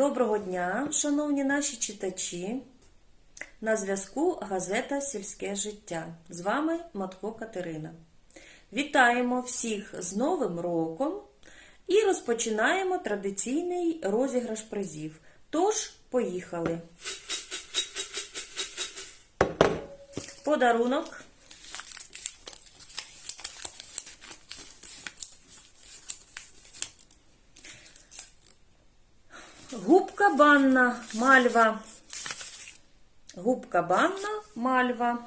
Доброго дня, шановні наші читачі. На зв'язку газета Сільське життя. З вами Матко Катерина. Вітаємо всіх з Новим роком і розпочинаємо традиційний розіграш призів. Тож, поїхали. Подарунок. Губка банна мальва. Губка банна мальва.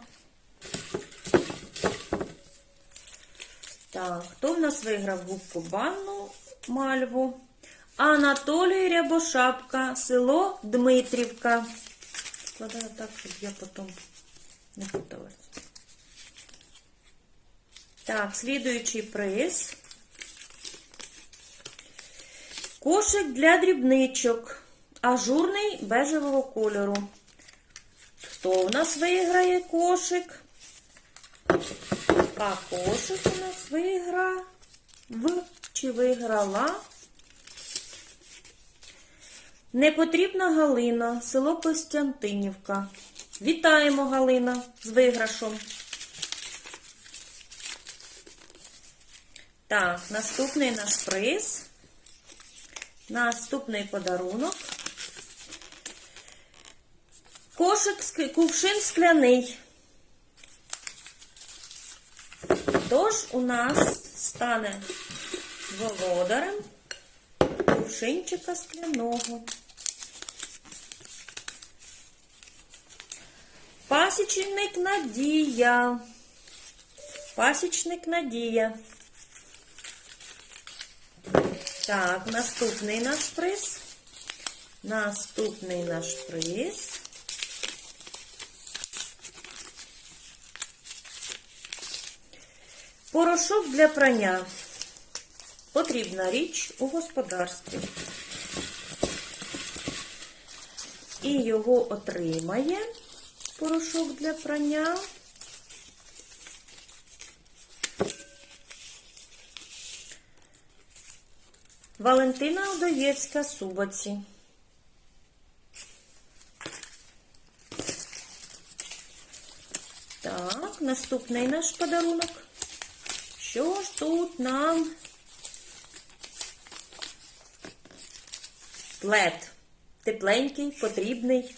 Так, хто в нас виграв губку банну мальву? Анатолій Рябошапка, село Дмитрівка. Складаю так, щоб я потім не путалась. Так, слідуючий приз. Кошик для дрібничок. Ажурний бежевого кольору. Хто у нас виграє кошик? А кошик у нас виграв чи виграла? Непотрібна Галина, село Костянтинівка. Вітаємо, Галина, з виграшом. Так, наступний наш приз. Наступний подарунок. Кошик, кувшин скляний. Тож у нас стане володарем кувшинчика скляного. Пасічник Надія. Пасічник Надія. Так, наступний наш приз. Наступний наш приз. Порошок для прання. Потрібна річ у господарстві. І його отримає порошок для прання. Валентина Удоєвська, Субоці. Так, наступний наш подарунок. Що ж тут нам? Плед. Тепленький, потрібний,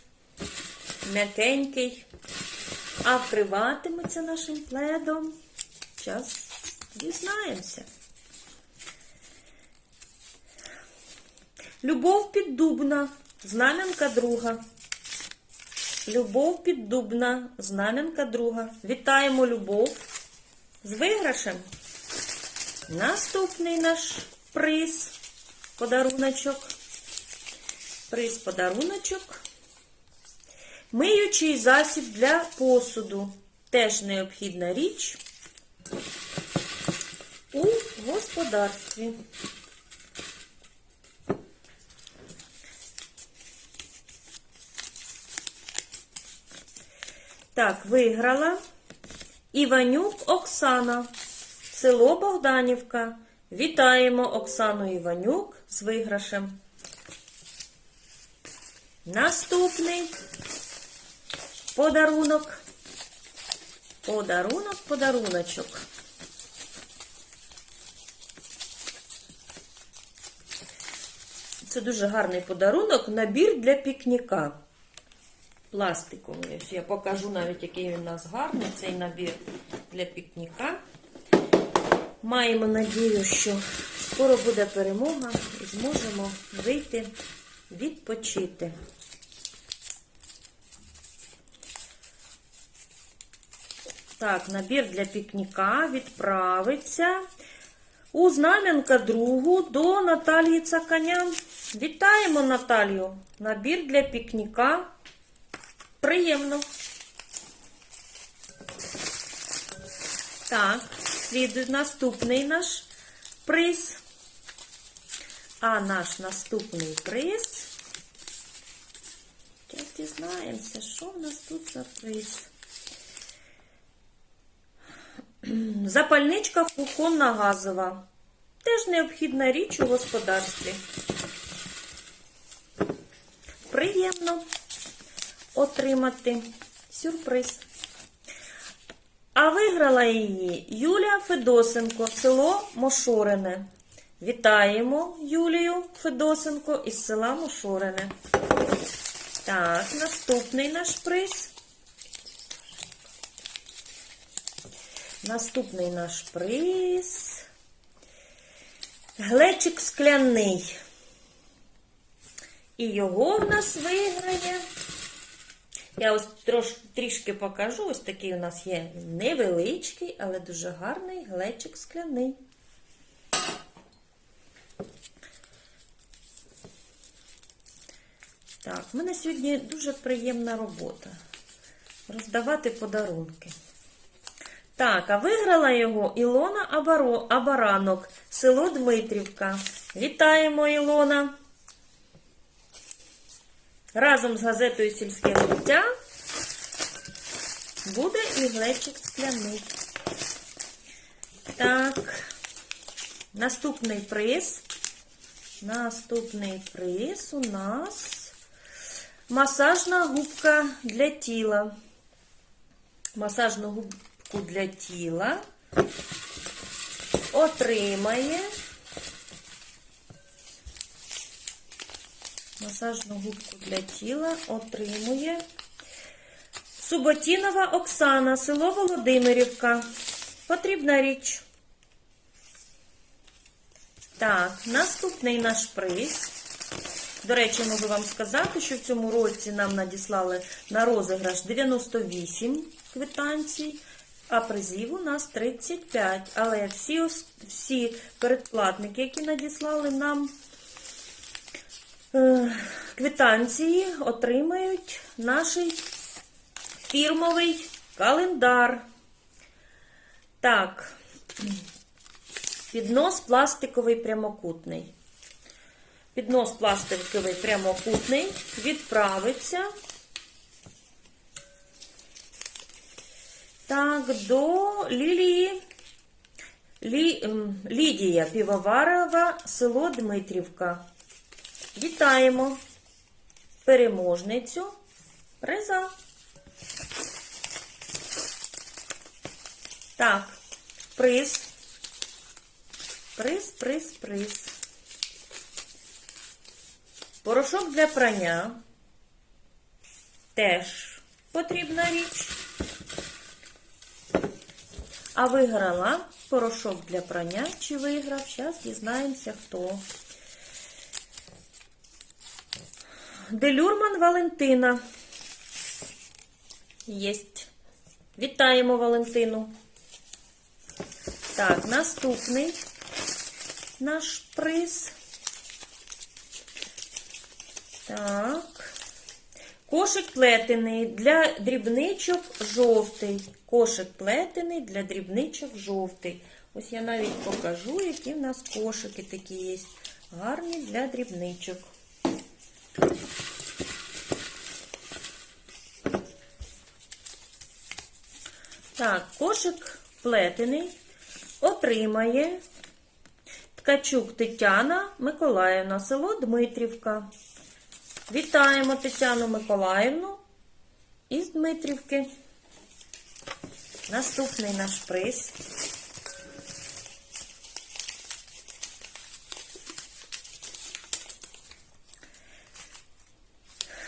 м'якенький. А вкриватиметься нашим пледом. Час дізнаємося. Любов піддубна, знам'янка друга. Любов піддубна, знам'янка друга. Вітаємо любов з виграшем. Наступний наш приз, подаруночок. Приз подаруночок. Миючий засіб для посуду. Теж необхідна річ у господарстві. Так, виграла Іванюк Оксана, село Богданівка. Вітаємо Оксану Іванюк з виграшем. Наступний подарунок. Подарунок, подаруночок. Це дуже гарний подарунок. Набір для пікніка пластиковий. Я покажу навіть, який він у нас гарний, цей набір для пікніка. Маємо надію, що скоро буде перемога і зможемо вийти відпочити. Так, набір для пікніка відправиться у знам'янка другу до Наталії Цаканян. Вітаємо Наталію! Набір для пікніка Приємно. Так, слідує наступний наш приз. А наш наступний приз. Зараз дізнаємося, що в нас тут за приз. Запальничка кухонна газова. Теж необхідна річ у господарстві. приємно отримати сюрприз. А виграла її Юлія Федосенко, село Мошорине. Вітаємо Юлію Федосенко із села Мошорине. Так, наступний наш приз. Наступний наш приз. Глечик скляний. І його в нас виграє. Я ось трош, трішки покажу. Ось такий у нас є невеличкий, але дуже гарний глечик скляний. Так, в мене сьогодні дуже приємна робота. Роздавати подарунки. Так, а виграла його Ілона Абаро, Абаранок, село Дмитрівка. Вітаємо, Ілона! Разом з газетою Сільське життя буде і глечик скляний. Так, наступний приз. Наступний приз у нас масажна губка для тіла. Масажну губку для тіла отримає масажну губку для тіла отримує Суботінова Оксана, село Володимирівка. Потрібна річ. Так, наступний наш приз. До речі, можу вам сказати, що в цьому році нам надіслали на розіграш 98 квитанцій, а призів у нас 35. Але всі, всі передплатники, які надіслали нам квитанції, отримають наш фірмовий календар. Так, піднос пластиковий прямокутний. Піднос пластиковий прямокутний відправиться так, до Лілії Лі, Лідія Півоварова, село Дмитрівка. Вітаємо переможницю приза. Так, приз. Приз, приз, приз. Порошок для прання. Теж потрібна річ. А виграла порошок для прання чи виграв? Зараз дізнаємося, хто. Делюрман Валентина. Єсть. Вітаємо Валентину. Так, наступний наш приз. Так. Кошик плетений для дрібничок жовтий. Кошик плетений для дрібничок жовтий. Ось я навіть покажу, які в нас кошики такі є. Гарні для дрібничок. Так, кошик плетений отримає Ткачук Тетяна Миколаївна, село Дмитрівка. Вітаємо Тетяну Миколаївну із Дмитрівки. Наступний наш приз.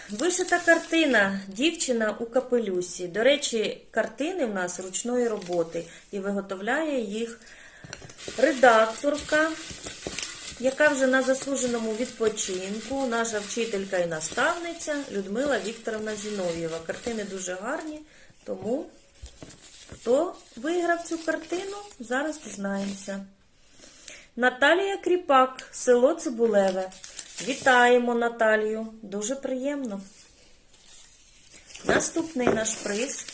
Вишита картина Дівчина у капелюсі. До речі, картини в нас ручної роботи і виготовляє їх редакторка, яка вже на заслуженому відпочинку, наша вчителька і наставниця Людмила Вікторовна Зінов'єва. Картини дуже гарні, тому хто виграв цю картину, зараз дізнаємося. Наталія Кріпак, село Цибулеве. Вітаємо Наталію. Дуже приємно. Наступний наш приз.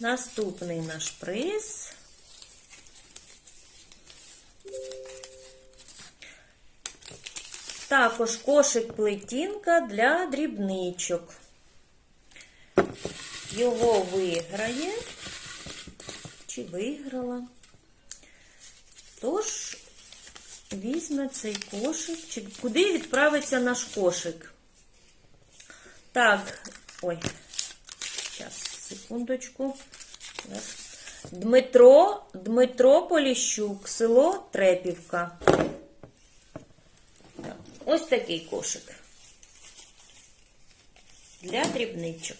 Наступний наш приз. Також кошик плетінка для дрібничок. Його виграє. Чи виграла? Тож, візьме цей кошик, чи куди відправиться наш кошик? Так, ой, зараз, секундочку. Дмитро, Дмитро Поліщук, село Трепівка. Так, ось такий кошик. Для дрібничок.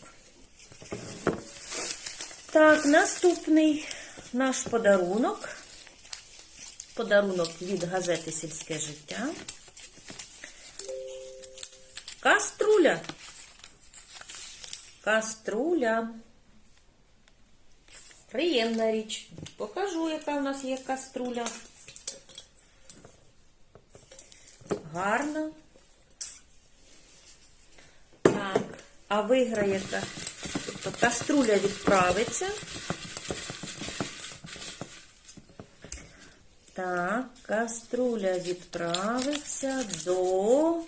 Так, наступний наш подарунок. Подарунок від газети Сільське життя. Каструля. Каструля. Приємна річ. Покажу, яка у нас є каструля. Гарна. Так, а виграє, тобто каструля відправиться. Так, каструля відправиться до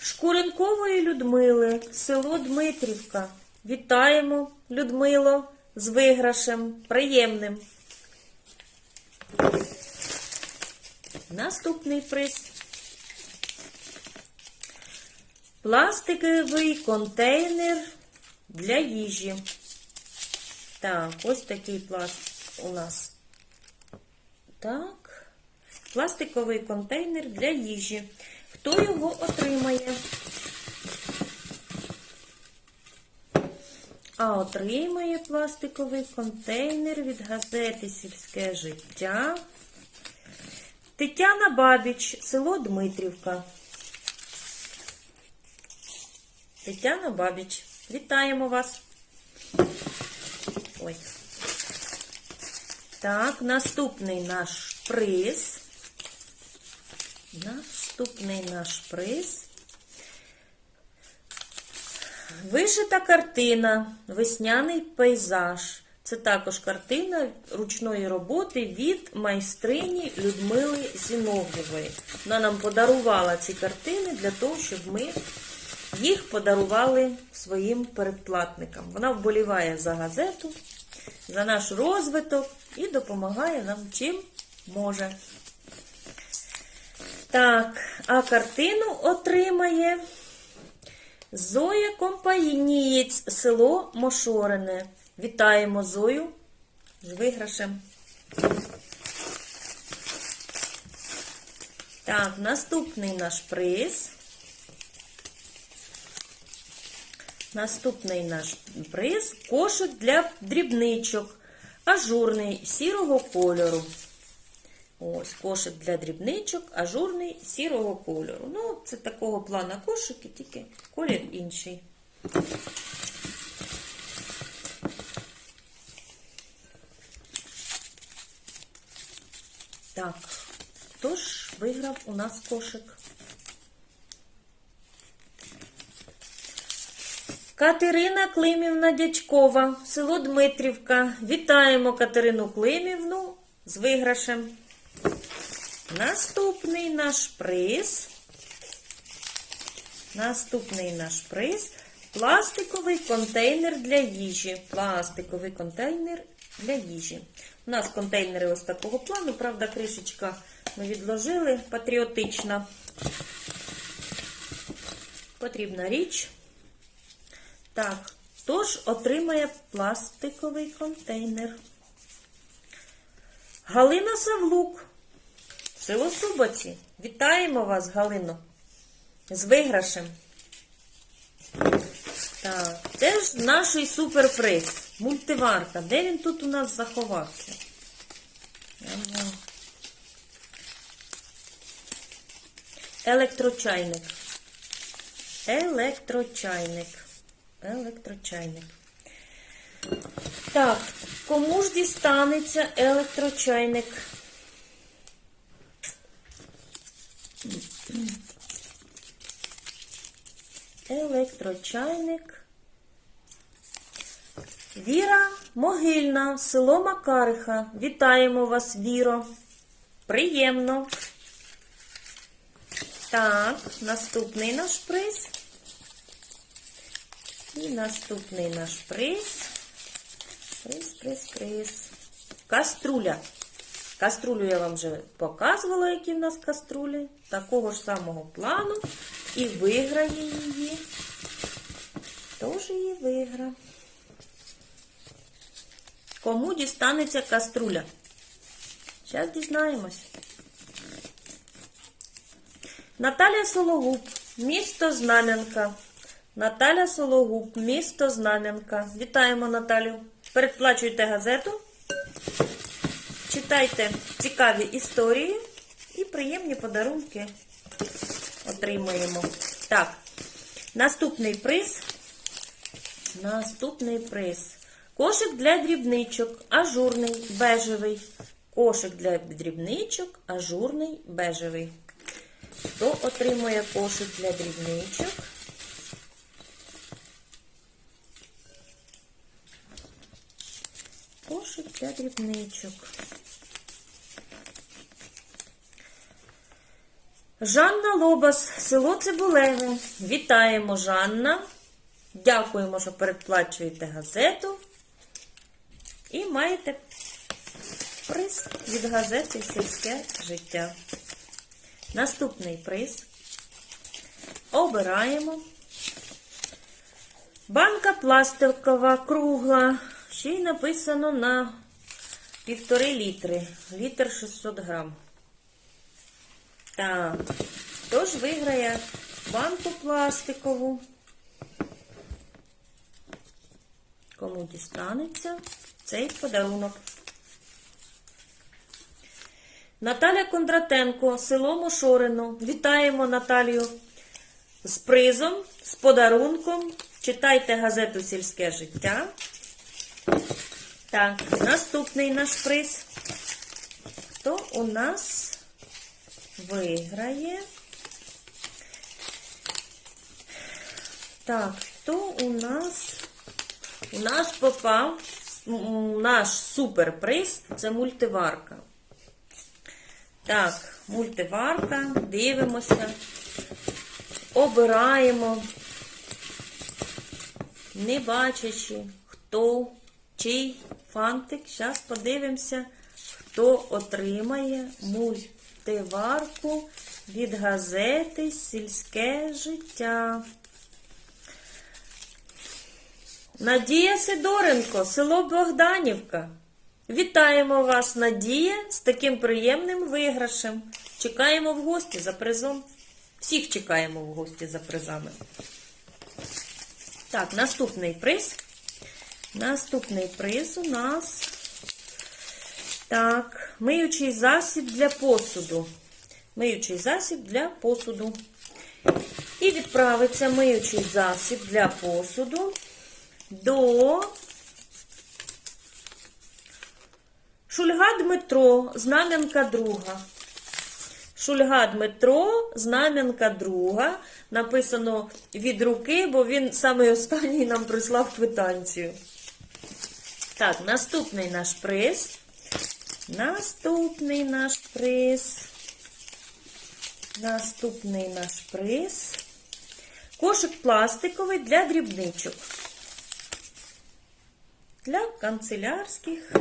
Шкуренкової Людмили, село Дмитрівка. Вітаємо, Людмило, з виграшем, приємним. Наступний приз. Пластиковий контейнер для їжі. Так, ось такий пласт у нас. Так. Пластиковий контейнер для їжі. Хто його отримає? А отримає пластиковий контейнер від газети Сільське життя. Тетяна Бабіч, село Дмитрівка. Тетяна Бабіч, вітаємо вас. Ой. Так, наступний наш приз. Наступний наш приз. Вишита картина Весняний пейзаж. Це також картина ручної роботи від майстрині Людмили Зінов'євої. Вона нам подарувала ці картини для того, щоб ми їх подарували своїм передплатникам. Вона вболіває за газету, за наш розвиток і допомагає нам чим може. Так, а картину отримає Зоя Компанієць, село Мошорене. Вітаємо Зою з виграшем. Так, наступний наш приз. Наступний наш приз кошик для дрібничок. Ажурний сірого кольору. Ось кошик для дрібничок, ажурний сірого кольору. Ну, це такого плана кошики, тільки колір інший. Так, хто ж виграв у нас кошик? Катерина Климівна Дячкова, село Дмитрівка. Вітаємо Катерину Климівну з виграшем. Наступний наш приз. Наступний наш приз пластиковий контейнер для їжі. Пластиковий контейнер для їжі. У нас контейнери ось такого плану, правда, кришечка ми відложили патріотична. Потрібна річ. Так, тож отримає пластиковий контейнер. Галина Савлук. Село Субоці. Вітаємо вас, Галино, з виграшем. Так, теж наш суперприз. Мультиварка. Де він тут у нас заховався? Електрочайник. Електрочайник. Електрочайник. Так, кому ж дістанеться електрочайник? Електрочайник. Віра Могильна, село Макариха. Вітаємо вас, Віро. Приємно. Так, наступний наш приз. І наступний наш приз. Приз, приз, приз. Каструля. Каструлю я вам вже показувала, які в нас каструлі. Такого ж самого плану. І виграє її. Тож її вигра. Кому дістанеться каструля? Зараз дізнаємось. Наталя Сологуб, місто Знам'янка. Наталя Сологуб, місто Знам'янка. Вітаємо Наталю. Передплачуйте газету. Читайте цікаві історії і приємні подарунки отримуємо. Так, наступний приз. Наступний приз. Кошик для дрібничок, ажурний, бежевий. Кошик для дрібничок, ажурний, бежевий. Хто отримує кошик для дрібничок? Кошик для дрібничок. Жанна Лобас, село Цибулеве. Вітаємо, Жанна. Дякуємо, що передплачуєте газету. І маєте приз від газети Сільське життя. Наступний приз. Обираємо. Банка пластикова, кругла. Ще й написано на півтори літри. Літр 600 грам. Так. Тож виграє банку пластикову. Кому дістанеться цей подарунок. Наталя Кондратенко, село Мошорино. Вітаємо Наталію з призом, з подарунком. Читайте газету Сільське життя. Так, наступний наш приз. Хто у нас виграє? Так, хто у нас? У нас попав наш суперприз це мультиварка. Так, мультиварка, дивимося, обираємо, не бачачи, хто, чий фантик. Зараз подивимося, хто отримає мультиварку від газети Сільське життя. Надія Сидоренко, село Богданівка. Вітаємо вас, Надія, з таким приємним виграшем. Чекаємо в гості за призом. Всіх чекаємо в гості за призами. Так, наступний приз. Наступний приз у нас. Так, миючий засіб для посуду. Миючий засіб для посуду. І відправиться миючий засіб для посуду до Шульга Дмитро, знам'янка друга. Шульга Дмитро, знам'янка друга. Написано від руки, бо він самий останній нам прислав квитанцію. Так, наступний наш приз. Наступний наш приз. Наступний наш приз. Кошик пластиковий для дрібничок. Для канцелярських.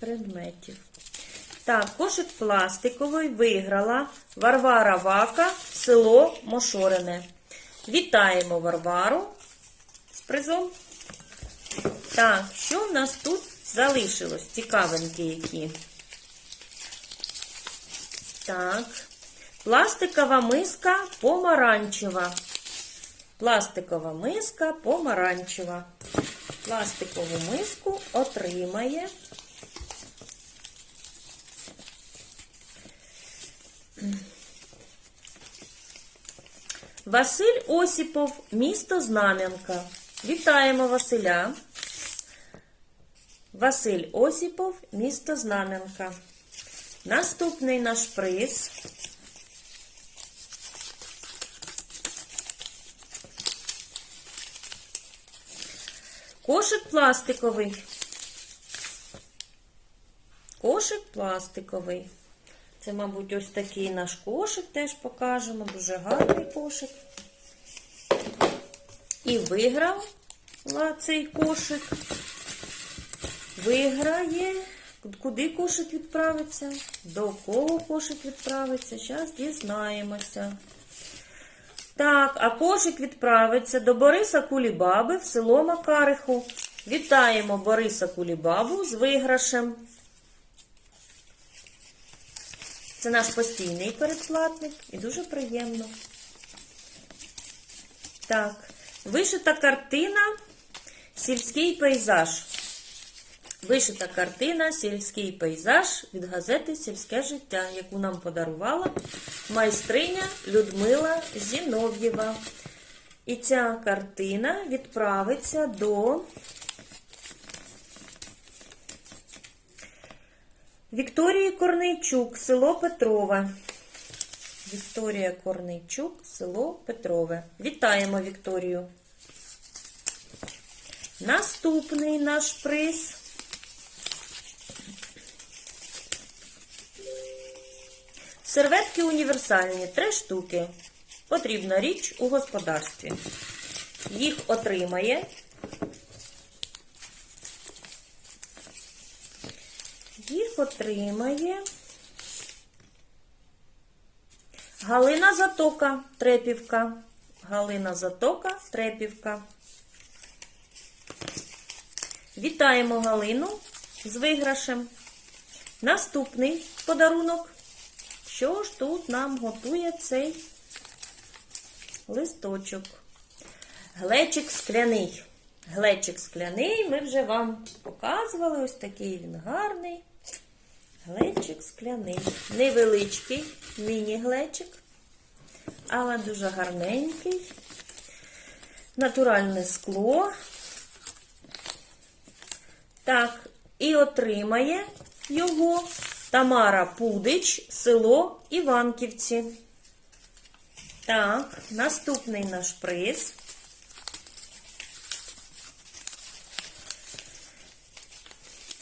предметів. Так, кошик пластиковий виграла Варвара Вака, село Мошорине. Вітаємо Варвару з призом. Так, що в нас тут залишилось? Цікавенькі які. Так, пластикова миска помаранчева. Пластикова миска помаранчева. Пластикову миску отримає. Василь Осіпов, місто Знам'янка. Вітаємо Василя. Василь Осіпов, місто Знам'янка. Наступний наш приз. Кошик пластиковий. Кошик пластиковий. Це, мабуть, ось такий наш кошик теж покажемо. Дуже гарний кошик. І виграв цей кошик, виграє. Куди кошик відправиться? До кого кошик відправиться? Зараз дізнаємося. Так, а кошик відправиться до Бориса Кулібаби в село Макариху. Вітаємо Бориса Кулібабу з виграшем. Це наш постійний передплатник і дуже приємно. Так, вишита картина Сільський пейзаж. Вишита картина Сільський пейзаж від газети Сільське життя, яку нам подарувала майстриня Людмила Зінов'єва. І ця картина відправиться до Вікторії Корнейчук, село Петрове. Вікторія Корнейчук, село Петрове. Вітаємо Вікторію. Наступний наш приз. Серветки універсальні, три штуки. Потрібна річ у господарстві. Їх отримає їх отримає Галина Затока, Трепівка. Галина Затока, Трепівка. Вітаємо Галину з виграшем. Наступний подарунок. Що ж тут нам готує цей листочок? Глечик скляний. Глечик скляний ми вже вам показували. Ось такий він гарний. Глечик скляний. Невеличкий міні-глечик, але дуже гарненький. Натуральне скло. Так, і отримає його Тамара Пудич, село Іванківці. Так, наступний наш приз.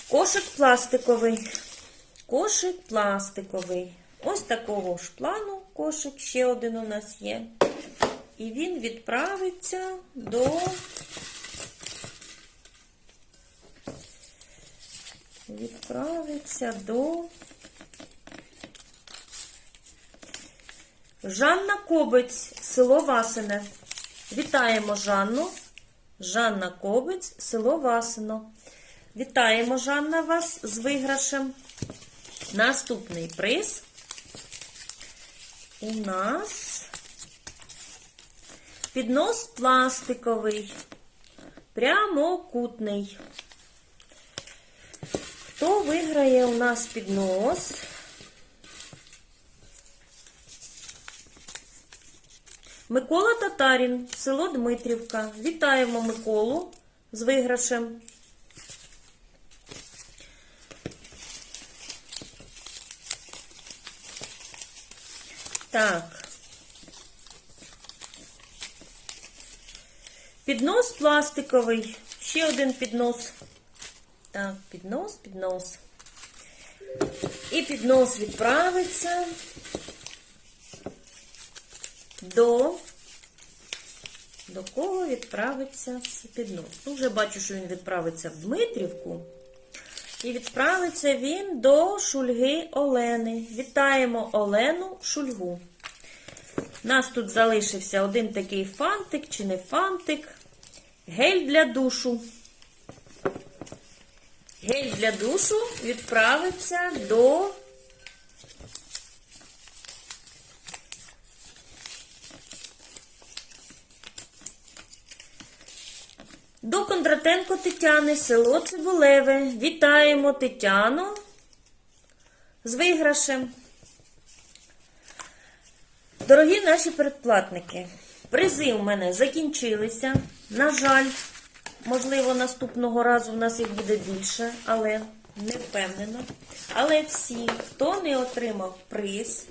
Кошик пластиковий. Кошик пластиковий. Ось такого ж плану кошик ще один у нас є. І він відправиться до відправиться до Жанна Кобець, село Васине. Вітаємо Жанну. Жанна Кобець, село Васино. Вітаємо, Жанна, вас з виграшем. Наступний приз у нас піднос пластиковий, прямокутний. Хто виграє у нас піднос? Микола Татарін, село Дмитрівка. Вітаємо Миколу з виграшем. Так. Піднос пластиковий. Ще один піднос. Так, піднос, піднос. І піднос відправиться до. До кого відправиться піднос? Ну, вже бачу, що він відправиться в Дмитрівку. І відправиться він до Шульги Олени. Вітаємо Олену Шульгу. У нас тут залишився один такий фантик чи не фантик. Гель для душу. Гель для душу відправиться до До Кондратенко Тетяни, село Цибулеве. Вітаємо Тетяну з виграшем. Дорогі наші передплатники, призи у мене закінчилися. На жаль, можливо, наступного разу в нас їх буде більше, але не впевнена. Але всі, хто не отримав приз,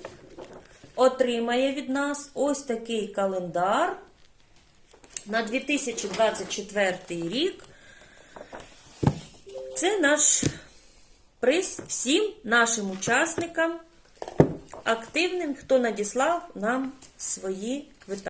отримає від нас ось такий календар на 2024 рік. Це наш приз всім нашим учасникам, активним, хто надіслав нам свої квитанції.